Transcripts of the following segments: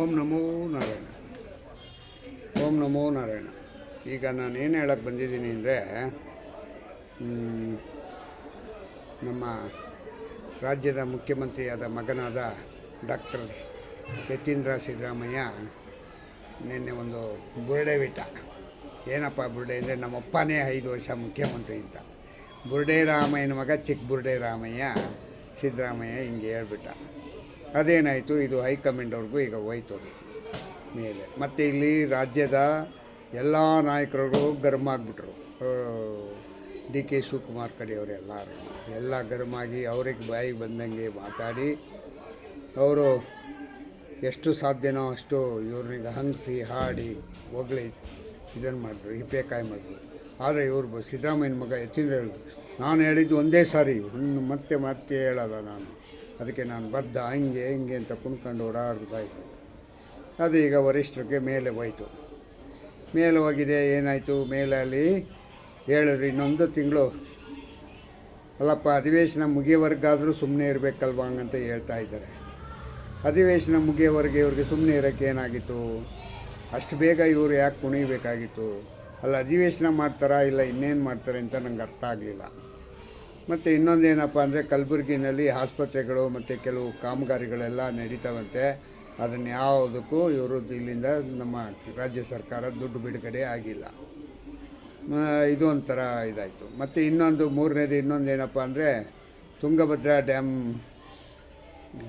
ಓಂ ನಮೋ ನಾರಾಯಣ. ಓಂ ನಮೋ ನಾರಾಯಣ. ಈಗ ನಾನು ಏನು ಹೇಳಕ್ಕೆ ಬಂದಿದ್ದೀನಿ ಅಂದರೆ ನಮ್ಮ ರಾಜ್ಯದ ಮುಖ್ಯಮಂತ್ರಿಯಾದ ಮಗನಾದ ಡಾಕ್ಟರ್ ಯತೀಂದ್ರ ಸಿದ್ದರಾಮಯ್ಯ ನಿನ್ನೆ ಒಂದು ಬುರುಡೆ ಬಿಟ್ಟ ಏನಪ್ಪ ಬುರುಡೆ ಅಂದರೆ, ನಮ್ಮಪ್ಪನೇ ಐದು ವರ್ಷ ಮುಖ್ಯಮಂತ್ರಿ ಅಂತ. ಬುರುಡೆ ರಾಮಯ್ಯನ ಮಗ ಚಿಕ್ಕ ಬುರುಡೆ ರಾಮಯ್ಯ ಸಿದ್ದರಾಮಯ್ಯ ಹಿಂಗೆ ಹೇಳ್ಬಿಟ್ಟ. ಅದೇನಾಯಿತು? ಇದು ಹೈಕಮಾಂಡವ್ರಿಗೂ ಈಗ ಹೋಯ್ತು. ಮೇಲೆ. ಮತ್ತು ಇಲ್ಲಿ ರಾಜ್ಯದ ಎಲ್ಲ ನಾಯಕರು ಗರ್ಮ ಆಗಿಬಿಟ್ರು. ಡಿ ಕೆ ಶಿವಕುಮಾರ್ ಕಡೆಯವರೆಲ್ಲರೂ ಎಲ್ಲ ಗರ್ಮಾಗಿ ಅವ್ರಿಗೆ ಬಾಯಿಗೆ ಬಂದಂಗೆ ಮಾತಾಡಿ ಅವರು ಎಷ್ಟು ಸಾಧ್ಯನೋ ಅಷ್ಟು ಇವ್ರಿಗೆ ಹಂಗಿಸಿ ಹಾಡಿ ಹೊಗಳಿ ಇದನ್ನು ಮಾಡಿದ್ರು, ಹಿಪ್ಪೇಕಾಯಿ ಮಾಡಿದ್ರು. ಆದರೆ ಇವ್ರು ಸಿದ್ದರಾಮಯ್ಯನ ಮಗ ಹೆಚ್ಚಿನ ಹೇಳಿದ್ರು, ನಾನು ಹೇಳಿದ್ದು ಒಂದೇ ಸಾರಿ ಮತ್ತೆ ಮತ್ತೆ ಹೇಳಲ್ಲ ನಾನು. ಅದಕ್ಕೆ ನಾನು ಬದ್ಧ, ಹಂಗೆ, ಹಿಂಗೆ ಅಂತ ಕುಣ್ಕೊಂಡು ಇದ್ದರು ಅದು ಈಗ ವರಿಷ್ಠರಿಗೆ ಮೇಲೆ ಹೋಯಿತು. ಮೇಲೆ ಹೋಗಿದೆ, ಏನಾಯಿತು? ಮೇಲಲ್ಲಿ ಹೇಳಿದ್ರು, ಇನ್ನೊಂದು ತಿಂಗಳು. ಅಲ್ಲಪ್ಪ, ಅಧಿವೇಶನ ಮುಗಿಯೋವರೆಗಾದರೂ ಸುಮ್ಮನೆ ಇರಬೇಕಲ್ವಾ ಹಂಗಂತ ಹೇಳ್ತಾ ಇದ್ದಾರೆ. ಅಧಿವೇಶನ ಮುಗಿಯೋವರೆಗೆ ಇವ್ರಿಗೆ ಸುಮ್ಮನೆ ಇರೋಕ್ಕೆ ಏನಾಗಿತ್ತು? ಅಷ್ಟು ಬೇಗ ಇವರು ಯಾಕೆ ಕುಣಿಬೇಕಾಗಿತ್ತು? ಅಲ್ಲ, ಅಧಿವೇಶನ ಮಾಡ್ತಾರಾ ಇಲ್ಲ ಇನ್ನೇನು ಮಾಡ್ತಾರೆ ಅಂತ ನಂಗೆ ಅರ್ಥ ಆಗಲಿಲ್ಲ. ಮತ್ತು ಇನ್ನೊಂದೇನಪ್ಪ ಅಂದರೆ ಕಲಬುರಗಿನಲ್ಲಿ ಆಸ್ಪತ್ರೆಗಳು ಮತ್ತು ಕೆಲವು ಕಾಮಗಾರಿಗಳೆಲ್ಲ ನಡೀತಾವಂತೆ. ಅದನ್ನು ಯಾವುದಕ್ಕೂ ಇವರು ಇಲ್ಲಿಂದ ನಮ್ಮ ರಾಜ್ಯ ಸರ್ಕಾರ ದುಡ್ಡು ಬಿಡುಗಡೆ ಆಗಿಲ್ಲ. ಇದು ಒಂಥರ ಇದಾಯಿತು. ಮತ್ತು ಇನ್ನೊಂದು ಮೂರನೇದು ಇನ್ನೊಂದು ಏನಪ್ಪ ಅಂದರೆ ತುಂಗಭದ್ರಾ ಡ್ಯಾಮ್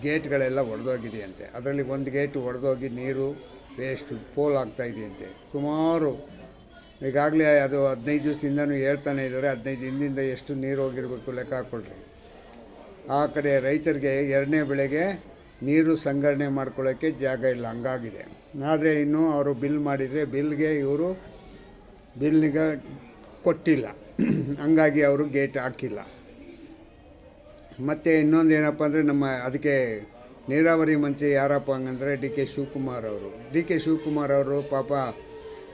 ಗೇಟ್ಗಳೆಲ್ಲ ಒಡೆದೋಗಿದೆಯಂತೆ. ಅದರಲ್ಲಿ ಒಂದು ಗೇಟ್ ಒಡೆದೋಗಿ ನೀರು ವೇಸ್ಟು ಪೋಲ್ ಆಗ್ತಾಯಿದೆಯಂತೆ ಸುಮಾರು ಈಗಾಗಲೇ ಅದು ಹದಿನೈದು ದಿವಸದಿಂದನೂ ಹೇಳ್ತಾನೆ ಇದ್ದಾರೆ, ಹದಿನೈದು ದಿನದಿಂದ ಎಷ್ಟು ನೀರು ಹೋಗಿರಬೇಕು ಲೆಕ್ಕ ಹಾಕ್ಕೊಳ್ರಿ. ಆ ಕಡೆ ರೈತರಿಗೆ ಎರಡನೇ ಬೆಳೆಗೆ ನೀರು ಸಂಗ್ರಹಣೆ ಮಾಡ್ಕೊಳ್ಳೋಕ್ಕೆ ಜಾಗ ಇಲ್ಲ, ಹಂಗಾಗಿದೆ. ಆದರೆ ಇನ್ನು ಅವರು ಬಿಲ್ ಮಾಡಿದರೆ ಬಿಲ್ಗೆ ಇವರು ಬಿಲ್ನಿಗೆ ಕೊಟ್ಟಿಲ್ಲ. ಹಂಗಾಗಿ ಅವರು ಗೇಟ್ ಹಾಕಿಲ್ಲ. ಮತ್ತು ಇನ್ನೊಂದು ಏನಪ್ಪ ಅಂದರೆ ನಮ್ಮ ಅದಕ್ಕೆ ನೀರಾವರಿ ಮಂತ್ರಿ ಯಾರಪ್ಪ ಹಂಗಂದರೆ ಡಿ ಕೆ ಶಿವಕುಮಾರ್ ಅವರು. ಡಿ ಕೆ ಶಿವಕುಮಾರ್ ಅವರು ಪಾಪ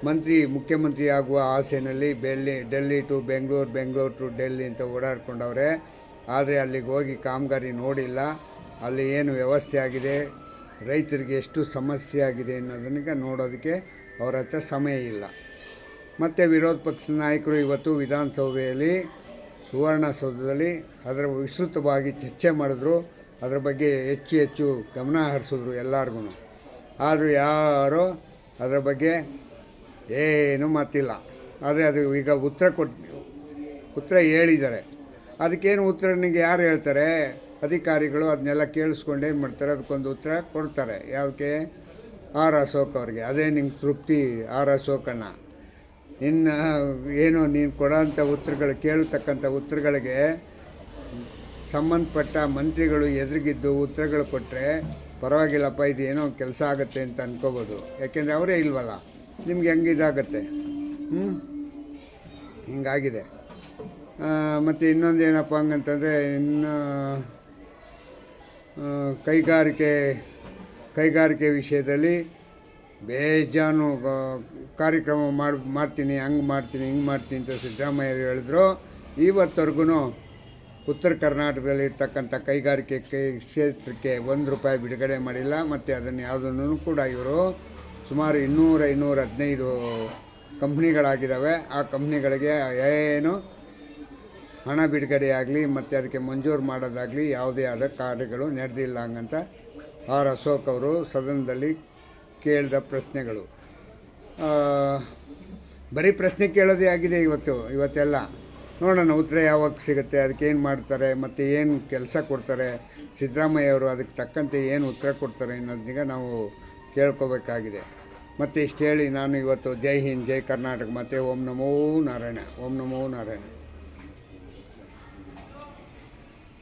ಮಂತ್ರಿ ಮುಖ್ಯಮಂತ್ರಿ ಆಗುವ ಆಸೆಯಲ್ಲಿ ಡೆಲ್ಲಿ ಡೆಲ್ಲಿ ಟು ಬೆಂಗಳೂರು ಬೆಂಗಳೂರು ಟು ಡೆಲ್ಲಿ ಅಂತ ಓಡಾಡ್ಕೊಂಡವ್ರೆ. ಆದರೆ ಅಲ್ಲಿಗೆ ಹೋಗಿ ಕಾಮಗಾರಿ ನೋಡಿಲ್ಲ. ಅಲ್ಲಿ ಏನು ವ್ಯವಸ್ಥೆ ಆಗಿದೆ? ರೈತರಿಗೆ ಎಷ್ಟು ಸಮಸ್ಯೆ ಆಗಿದೆ ಅನ್ನೋದನ್ನ ನೋಡೋದಕ್ಕೆ ಅವರ ಹತ್ರ ಸಮಯ ಇಲ್ಲ. ಮತ್ತು ವಿರೋಧ ಪಕ್ಷದ ನಾಯಕರು ಇವತ್ತು ವಿಧಾನಸೌಧೆಯಲ್ಲಿ, ಸುವರ್ಣಸೌಧದಲ್ಲಿ ಅದರ ವಿಸ್ತೃತವಾಗಿ ಚರ್ಚೆ ಮಾಡಿದ್ರು. ಅದರ ಬಗ್ಗೆ ಹೆಚ್ಚು ಹೆಚ್ಚು ಗಮನ ಹರಿಸಿದ್ರು ಎಲ್ಲರಿಗೂ ಆದರೂ ಯಾರೋ ಅದರ ಬಗ್ಗೆ ಏನೂ ಮಾತಿಲ್ಲ. ಆದರೆ ಅದು ಈಗ ಉತ್ತರ ಕೊಟ್ಟು ಉತ್ತರ ಹೇಳಿದ್ದಾರೆ. ಅದಕ್ಕೇನು ಉತ್ತರ ನಿಮಗೆ ಯಾರು ಹೇಳ್ತಾರೆ? ಅಧಿಕಾರಿಗಳು ಅದನ್ನೆಲ್ಲ ಕೇಳಿಸ್ಕೊಂಡು ಏನು ಮಾಡ್ತಾರೆ? ಅದಕ್ಕೊಂದು ಉತ್ತರ ಕೊಡ್ತಾರೆ. ಯಾವುದಕ್ಕೆ ಆರ್ ಅಶೋಕ್ ಅವ್ರಿಗೆ. ಅದೇ ನಿಂಗೆ ತೃಪ್ತಿ, ಆರ್ ಅಶೋಕಣ್ಣ ನಿನ್ನ ಏನು ನೀನು ಕೊಡೋಂಥ ಉತ್ತರಗಳು, ಕೇಳತಕ್ಕಂಥ ಉತ್ತರಗಳಿಗೆ ಸಂಬಂಧಪಟ್ಟ ಮಂತ್ರಿಗಳು ಎದುರಿಗಿದ್ದು ಉತ್ತರಗಳು ಕೊಟ್ಟರೆ ಪರವಾಗಿಲ್ಲಪ್ಪ ಇದು ಏನೋ ಕೆಲಸ ಆಗುತ್ತೆ ಅಂತ ಅನ್ಕೋಬೋದು. ಯಾಕೆಂದರೆ ಅವರೇ ಇಲ್ವಲ್ಲ? ನಿಮ್ಗೆ ಹೆಂಗೆ ಇದಾಗತ್ತೆ? ಹ್ಞೂ ಹಿಂಗಾಗಿದೆ. ಮತ್ತು ಇನ್ನೊಂದು ಏನಪ್ಪ ಹಂಗಂತಂದರೆ, ಇನ್ನು ಕೈಗಾರಿಕೆ ಕೈಗಾರಿಕೆ ವಿಷಯದಲ್ಲಿ ಬೇಜಾನು ಕಾರ್ಯಕ್ರಮ ಮಾಡಿ, ಮಾಡ್ತೀನಿ, ಹಂಗೆ ಮಾಡ್ತೀನಿ, ಹಿಂಗೆ ಮಾಡ್ತೀನಿ ಅಂತ ಸಿದ್ದರಾಮಯ್ಯ ಹೇಳಿದ್ರು. ಇವತ್ತವರೆಗೂ ಉತ್ತರ ಕರ್ನಾಟಕದಲ್ಲಿ ಇರ್ತಕ್ಕಂಥ ಕೈಗಾರಿಕೆ ಕ್ಷೇತ್ರಕ್ಕೆ ಒಂದು ರೂಪಾಯಿ ಬಿಡುಗಡೆ ಮಾಡಿಲ್ಲ, ಮತ್ತು ಅದನ್ನು ಯಾವುದನ್ನು ಕೂಡ ಇವರು ಸುಮಾರು ಇನ್ನೂರ ಇನ್ನೂರ ಹದಿನೈದು ಕಂಪ್ನಿಗಳಾಗಿದ್ದಾವೆ. ಆ ಕಂಪ್ನಿಗಳಿಗೆ ಏನು ಹಣ ಬಿಡುಗಡೆಯಾಗಲಿ ಮತ್ತು ಅದಕ್ಕೆ ಮಂಜೂರು ಮಾಡೋದಾಗಲಿ ಯಾವುದೇ ಆದ ಕಾರ್ಯಗಳು ನಡೆದಿಲ್ಲ ಹಂಗಂತ ಆರ್ ಅಶೋಕ್ ಅವರು ಸದನದಲ್ಲಿ ಕೇಳಿದ ಪ್ರಶ್ನೆಗಳು. ಬರೀ ಪ್ರಶ್ನೆ ಕೇಳೋದೇ ಆಗಿದೆ ಇವತ್ತು, ಇವತ್ತೆಲ್ಲ. ನೋಡೋಣ, ಉತ್ತರ ಯಾವಾಗ ಸಿಗುತ್ತೆ, ಅದಕ್ಕೆ ಏನು ಮಾಡ್ತಾರೆ, ಮತ್ತು ಏನು ಕೆಲಸ ಕೊಡ್ತಾರೆ, ಸಿದ್ದರಾಮಯ್ಯ ಅವರು ಅದಕ್ಕೆ ತಕ್ಕಂತೆ ಏನು ಉತ್ತರ ಕೊಡ್ತಾರೆ ಅನ್ನೋದೀಗ ನಾವು ಕೇಳ್ಕೋಬೇಕಾಗಿದೆ. ಮತ್ತು ಇಷ್ಟು ಹೇಳಿ ನಾನು ಇವತ್ತು ಜೈ ಹಿಂದ್, ಜೈ ಕರ್ನಾಟಕ, ಮತ್ತು ಓಂ ನಮೋ ನಾರಾಯಣ, ಓಂ ನಮೋ ನಾರಾಯಣ.